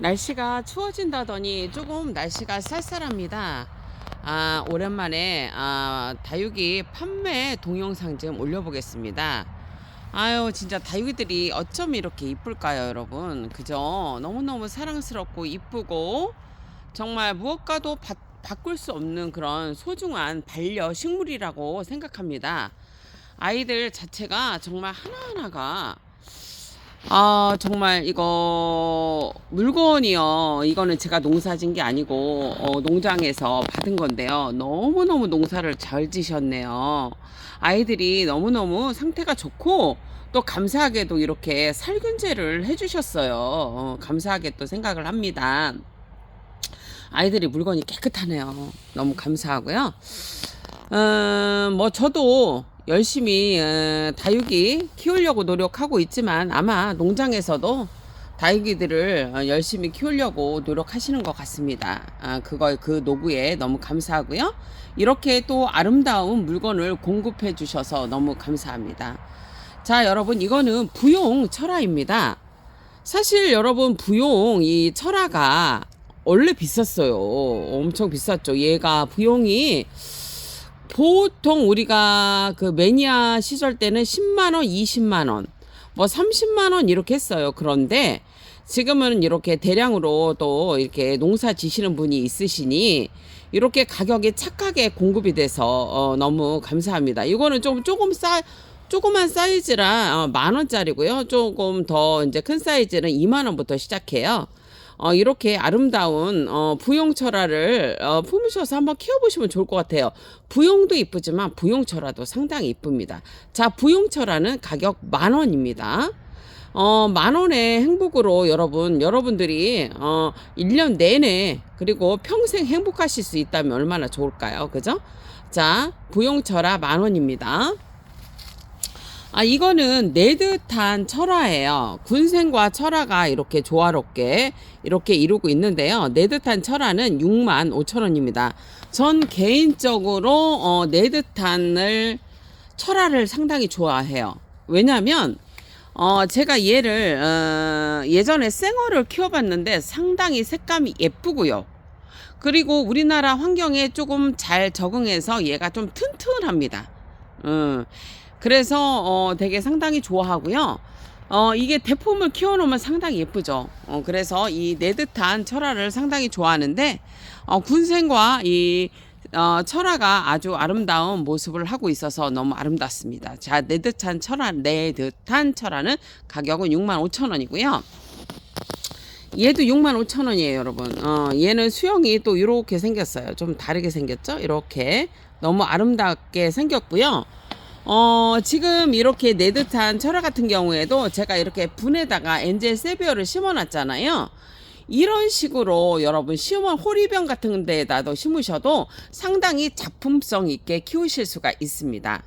날씨가 추워진다더니 조금 날씨가 쌀쌀합니다. 아, 오랜만에 아, 다육이 판매 동영상 좀 올려보겠습니다. 아유, 진짜 다육이들이 어쩜 이렇게 이쁠까요, 여러분? 그죠? 너무너무 사랑스럽고 이쁘고 정말 무엇과도 바, 바꿀 수 없는 그런 소중한 반려 식물이라고 생각합니다. 아이들 자체가 정말 하나하나가 아, 정말 이거 물건이요. 이거는 제가 농사진 게 아니고 어, 농장에서 받은 건데요. 너무너무 농사를 잘 지셨네요. 아이들이 너무너무 상태가 좋고 또 감사하게도 이렇게 살균제를 해주셨어요. 어, 감사하게 또 생각을 합니다. 아이들이 물건이 깨끗하네요. 너무 감사하고요. 음, 뭐 저도 열심히 어, 다육이 키우려고 노력하고 있지만 아마 농장에서도 다육이들을 어, 열심히 키우려고 노력하시는 것 같습니다. 아, 그걸 그 노구에 너무 감사하고요. 이렇게 또 아름다운 물건을 공급해 주셔서 너무 감사합니다. 자, 여러분 이거는 부용 철화입니다. 사실 여러분 부용 이 철화가 원래 비쌌어요. 엄청 비쌌죠. 얘가 부용이 보통 우리가 그 매니아 시절 때는 10만 원, 20만 원, 뭐 30만 원 이렇게 했어요. 그런데 지금은 이렇게 대량으로 또 이렇게 농사 지시는 분이 있으시니 이렇게 가격이 착하게 공급이 돼서 어, 너무 감사합니다. 이거는 좀 조금 싸 조그만 사이즈라 어, 만 원짜리고요. 조금 더 이제 큰 사이즈는 2만 원부터 시작해요. 어, 이렇게 아름다운 어, 부용철화를 어, 품으셔서 한번 키워보시면 좋을 것 같아요. 부용도 이쁘지만 부용철화도 상당히 이쁩니다. 자, 부용철화는 가격 만 원입니다. 어, 만 원의 행복으로 여러분, 여러분들이, 어, 1년 내내, 그리고 평생 행복하실 수 있다면 얼마나 좋을까요? 그죠? 자, 부용철화 만 원입니다. 아, 이거는 내듯한 철화예요. 군생과 철화가 이렇게 조화롭게 이렇게 이루고 있는데요. 내듯한 철화는 6만 5천 원입니다. 전 개인적으로 어, 내듯한을 철화를 상당히 좋아해요. 왜냐면 어, 제가 얘를 어, 예전에 생어를 키워봤는데 상당히 색감이 예쁘고요. 그리고 우리나라 환경에 조금 잘 적응해서 얘가 좀 튼튼합니다. 음. 그래서 어, 되게 상당히 좋아하고요. 어, 이게 대품을 키워놓으면 상당히 예쁘죠. 어, 그래서 이 내듯한 철화를 상당히 좋아하는데 어, 군생과 이 어, 철화가 아주 아름다운 모습을 하고 있어서 너무 아름답습니다. 자, 내듯한 철화, 내듯한 철화는 가격은 6만 5천 원이고요. 얘도 6만 5천 원이에요, 여러분. 어, 얘는 수영이 또 이렇게 생겼어요. 좀 다르게 생겼죠? 이렇게 너무 아름답게 생겼고요. 어, 지금 이렇게 내듯한 철화 같은 경우에도 제가 이렇게 분에다가 엔젤 세비어를 심어놨잖아요. 이런 식으로 여러분 심은 호리병 같은 데에다도 심으셔도 상당히 작품성 있게 키우실 수가 있습니다.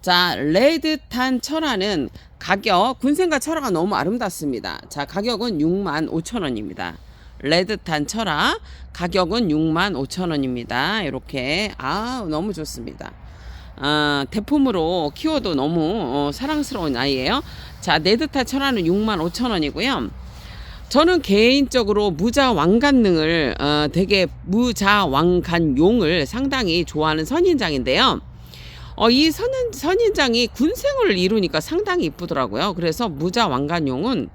자, 레드탄 철화는 가격, 군생과 철화가 너무 아름답습니다. 자, 가격은 6만 5천 원입니다. 레드탄 철화, 가격은 6만 5천 원입니다. 이렇게, 아, 너무 좋습니다. 아, 대품으로 키워도 너무 어, 사랑스러운 아이예요. 자, 네드타 철화는 6만 5천 원이고요. 저는 개인적으로 무자왕간능을 어, 되게 무자왕간용을 상당히 좋아하는 선인장인데요. 어, 이 선인, 선인장이 군생을 이루니까 상당히 이쁘더라고요. 그래서 무자왕간용은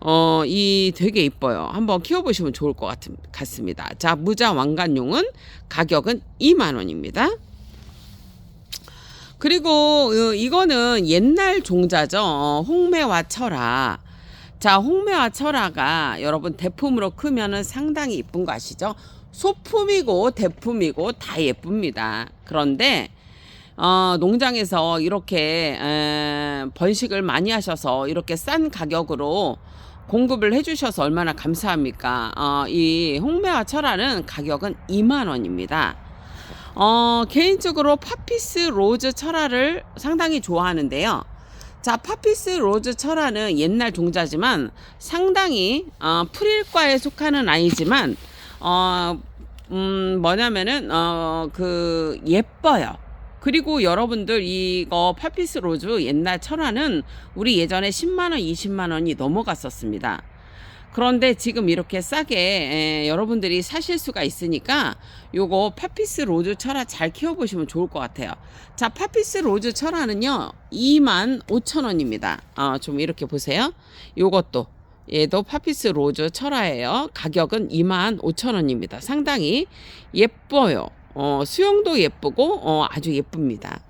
어, 이 되게 이뻐요. 한번 키워보시면 좋을 것 같, 같습니다. 자, 무자왕간용은 가격은 2만 원입니다. 그리고 어, 이거는 옛날 종자죠. 어, 홍매와 철화. 자, 홍매와 철화가 여러분 대품으로 크면은 상당히 이쁜 거 아시죠? 소품이고 대품이고 다 예쁩니다. 그런데 어, 농장에서 이렇게 에, 번식을 많이 하셔서 이렇게 싼 가격으로 공급을 해주셔서 얼마나 감사합니까? 어, 이 홍매와 철화는 가격은 2만 원입니다. 어, 개인적으로 파피스 로즈 철화를 상당히 좋아하는데요. 자, 파피스 로즈 철화는 옛날 종자지만 상당히 어, 프릴과에 속하는 아이지만 어, 음, 뭐냐면은 어, 그 예뻐요. 그리고 여러분들 이거 파피스 로즈 옛날 철화는 우리 예전에 10만 원, 20만 원이 넘어갔었습니다. 그런데 지금 이렇게 싸게 에, 여러분들이 사실 수가 있으니까 요거 파피스 로즈 철화 잘 키워보시면 좋을 것 같아요. 자, 파피스 로즈 철화는요, 2만 5천 원입니다. 어, 좀 이렇게 보세요. 요것도. 얘도 파피스 로즈 철화예요. 가격은 2만 5천 원입니다. 상당히 예뻐요. 어, 수영도 예쁘고, 어, 아주 예쁩니다.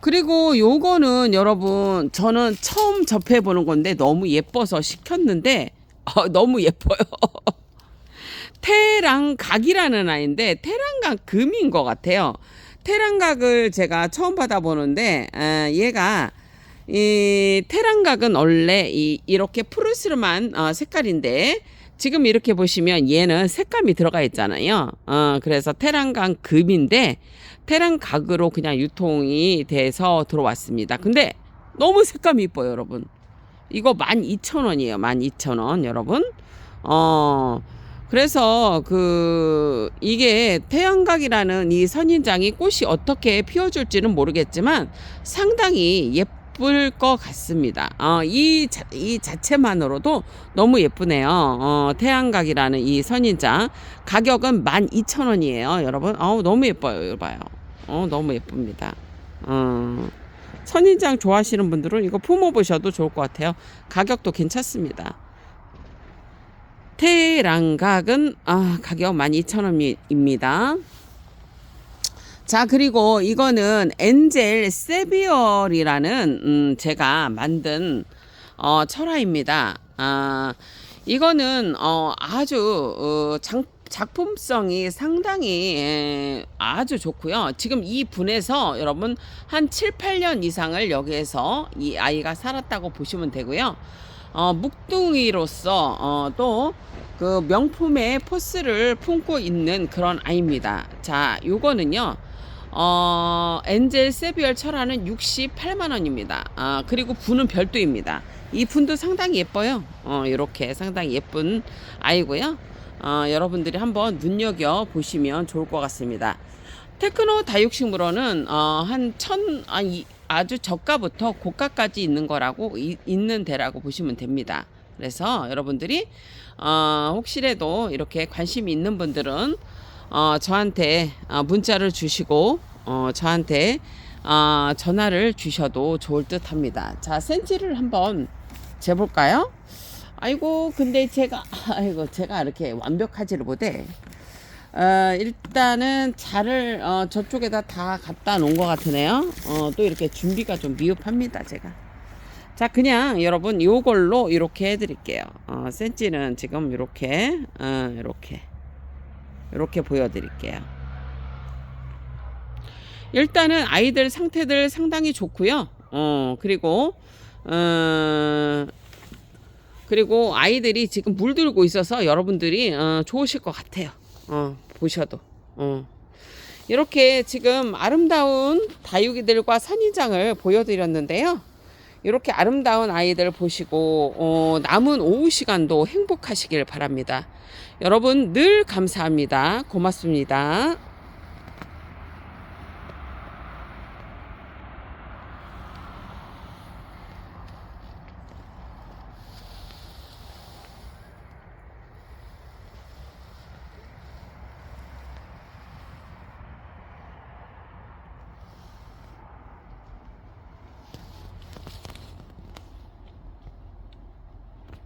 그리고 요거는 여러분 저는 처음 접해 보는 건데 너무 예뻐서 시켰는데 어, 너무 예뻐요. 테랑각이라는 아이인데 테랑각 금인 것 같아요. 테랑각을 제가 처음 받아보는데 에, 얘가 이 테랑각은 원래 이, 이렇게 푸르스름한 어, 색깔인데 지금 이렇게 보시면 얘는 색감이 들어가 있잖아요. 어, 그래서 테랑각 금인데 테랑각으로 그냥 유통이 돼서 들어왔습니다. 근데 너무 색감이 이뻐요, 여러분. 이거 12,000원이에요. 12,000원, 여러분. 어, 그래서 그 이게 태양각이라는 이 선인장이 꽃이 어떻게 피어줄지는 모르겠지만 상당히 예쁠 것 같습니다. 어, 이, 자, 이 자체만으로도 너무 예쁘네요. 어, 태양각이라는 이 선인장 가격은 12,000원이에요, 여러분. 어우, 너무 예뻐요, 이거 봐요. 어, 너무 예쁩니다. 어, 선인장 좋아하시는 분들은 이거 품어 보셔도 좋을 것 같아요. 가격도 괜찮습니다. 테랑각은 아, 가격 12,000원입니다. 자, 그리고 이거는 엔젤 세비얼이라는 음, 제가 만든 어, 철화입니다. 아, 이거는 어, 아주 어, 장, 작품성이 상당히 에, 아주 좋고요. 지금 이 분에서 여러분 한 7, 8년 이상을 여기에서 이 아이가 살았다고 보시면 되고요. 어, 묵둥이로서 어, 또그 명품의 포스를 품고 있는 그런 아이입니다. 자, 요거는요. 어, 엔젤 세비얼 철화는 68만 원입니다. 아, 그리고 분은 별도입니다. 이 분도 상당히 예뻐요. 어, 이렇게 상당히 예쁜 아이고요. 어, 여러분들이 한번 눈여겨 보시면 좋을 것 같습니다. 테크노 다육식물원은 어, 한 천, 아, 이, 아주 저가부터 고가까지 있는 거라고 이, 있는 데라고 보시면 됩니다. 그래서 여러분들이 어, 혹시라도 이렇게 관심이 있는 분들은 어, 저한테 어, 문자를 주시고 어, 저한테 어, 전화를 주셔도 좋을 듯 합니다. 자, 센치를 한번 재볼까요? 아이고, 근데 제가 아이고 제가 이렇게 완벽하지를 못해. 어, 일단은 자를 어, 저쪽에다 다 갖다 놓은 것 같으네요. 어, 또 이렇게 준비가 좀 미흡합니다, 제가. 자, 그냥 여러분 요걸로 이렇게 해드릴게요. 어, 센치는 지금 이렇게, 어, 이렇게, 이렇게 보여드릴게요. 일단은 아이들 상태들 상당히 좋고요. 어, 그리고, 어, 그리고 아이들이 지금 물들고 있어서 여러분들이 어, 좋으실 것 같아요. 어, 보셔도. 어. 이렇게 지금 아름다운 다육이들과 선인장을 보여드렸는데요. 이렇게 아름다운 아이들 보시고 어, 남은 오후 시간도 행복하시길 바랍니다. 여러분 늘 감사합니다. 고맙습니다.